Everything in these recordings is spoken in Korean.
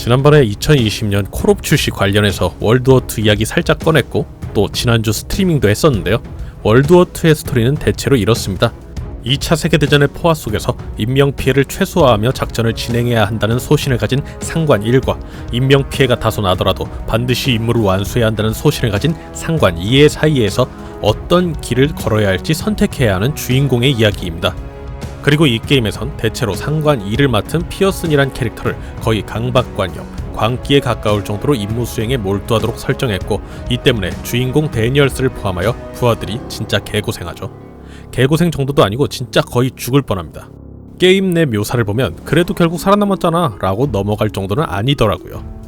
지난번에 2020년 콜옵 출시 관련해서 월드워2 이야기 살짝 꺼냈고 또 지난주 스트리밍도 했었는데요. 월드워2의 스토리는 대체로 이렇습니다. 2차 세계대전의 포화 속에서 인명피해를 최소화하며 작전을 진행해야 한다는 소신을 가진 상관 1과 인명피해가 다소 나더라도 반드시 임무를 완수해야 한다는 소신을 가진 상관 2의 사이에서 어떤 길을 걸어야 할지 선택해야 하는 주인공의 이야기입니다. 그리고 이 게임에선 대체로 상관 2를 맡은 피어슨이란 캐릭터를 거의 강박관념, 광기에 가까울 정도로 임무 수행에 몰두하도록 설정했고 이 때문에 주인공 데니얼스를 포함하여 부하들이 진짜 개고생하죠. 개고생 정도도 아니고 진짜 거의 죽을 뻔합니다. 게임 내 묘사를 보면 그래도 결국 살아남았잖아 라고 넘어갈 정도는 아니더라고요.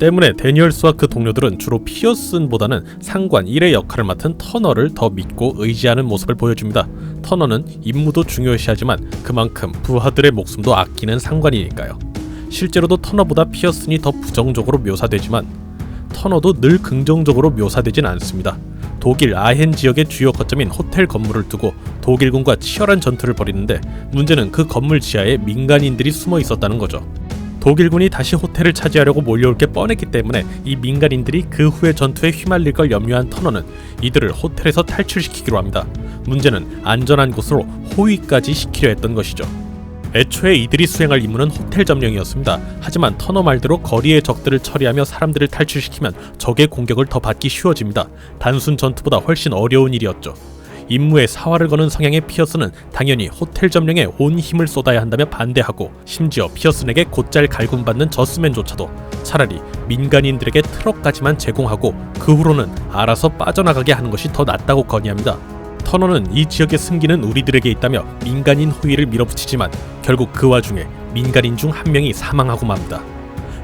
때문에 데니얼스와 그 동료들은 주로 피어슨보다는 상관 1의 역할을 맡은 터너를 더 믿고 의지하는 모습을 보여줍니다. 터너는 임무도 중요시하지만 그만큼 부하들의 목숨도 아끼는 상관이니까요. 실제로도 터너보다 피어슨이 더 부정적으로 묘사되지만 터너도 늘 긍정적으로 묘사되진 않습니다. 독일 아헨 지역의 주요 거점인 호텔 건물을 두고 독일군과 치열한 전투를 벌이는데 문제는 그 건물 지하에 민간인들이 숨어 있었다는 거죠. 독일군이 다시 호텔을 차지하려고 몰려올 게 뻔했기 때문에 이 민간인들이 그 후의 전투에 휘말릴 걸 염려한 터너는 이들을 호텔에서 탈출시키기로 합니다. 문제는 안전한 곳으로 호위까지 시키려 했던 것이죠. 애초에 이들이 수행할 임무는 호텔 점령이었습니다. 하지만 터너 말대로 거리의 적들을 처리하며 사람들을 탈출시키면 적의 공격을 더 받기 쉬워집니다. 단순 전투보다 훨씬 어려운 일이었죠. 임무에 사활을 거는 성향의 피어스는 당연히 호텔 점령에 온 힘을 쏟아야 한다며 반대하고 심지어 피어슨에게 곧잘 갈굼받는 저스맨조차도 차라리 민간인들에게 트럭까지만 제공하고 그 후로는 알아서 빠져나가게 하는 것이 더 낫다고 건의합니다. 터너는 이 지역의 승기는 우리들에게 있다며 민간인 호위를 밀어붙이지만 결국 그 와중에 민간인 중 한 명이 사망하고 맙니다.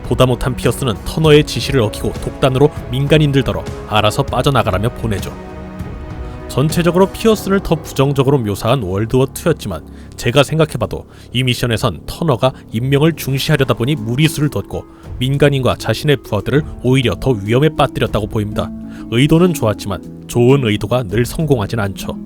보다 못한 피어스는 터너의 지시를 어기고 독단으로 민간인들더러 알아서 빠져나가라며 보내죠. 전체적으로 피어슨을 더 부정적으로 묘사한 월드워2였지만 제가 생각해봐도 이 미션에선 터너가 인명을 중시하려다 보니 무리수를 뒀고 민간인과 자신의 부하들을 오히려 더 위험에 빠뜨렸다고 보입니다. 의도는 좋았지만 좋은 의도가 늘 성공하진 않죠.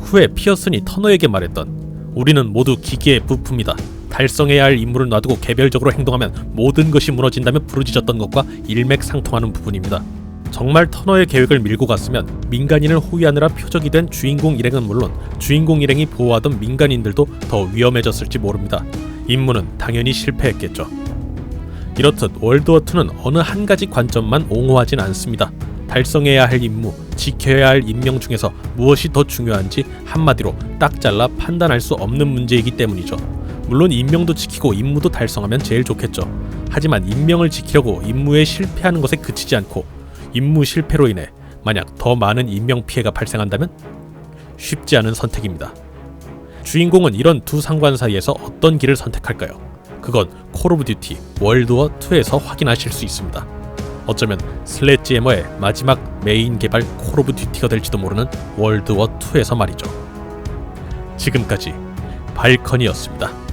후에 피어슨이 터너에게 말했던 우리는 모두 기계의 부품이다. 달성해야 할 임무를 놔두고 개별적으로 행동하면 모든 것이 무너진다며 부르짖었던 것과 일맥상통하는 부분입니다. 정말 터너의 계획을 밀고 갔으면 민간인을 호위하느라 표적이 된 주인공 일행은 물론 주인공 일행이 보호하던 민간인들도 더 위험해졌을지 모릅니다. 임무는 당연히 실패했겠죠. 이렇듯 월드워2는 어느 한 가지 관점만 옹호하진 않습니다. 달성해야 할 임무, 지켜야 할 인명 중에서 무엇이 더 중요한지 한마디로 딱 잘라 판단할 수 없는 문제이기 때문이죠. 물론 인명도 지키고 임무도 달성하면 제일 좋겠죠. 하지만 인명을 지키려고 임무에 실패하는 것에 그치지 않고 임무 실패로 인해 만약 더 많은 인명 피해가 발생한다면 쉽지 않은 선택입니다. 주인공은 이런 두 상관 사이에서 어떤 길을 선택할까요? 그건 콜 오브 듀티 월드워 2에서 확인하실 수 있습니다. 어쩌면 슬래지해머의 마지막 메인 개발 콜 오브 듀티가 될지도 모르는 월드워 2에서 말이죠. 지금까지 발컨이었습니다.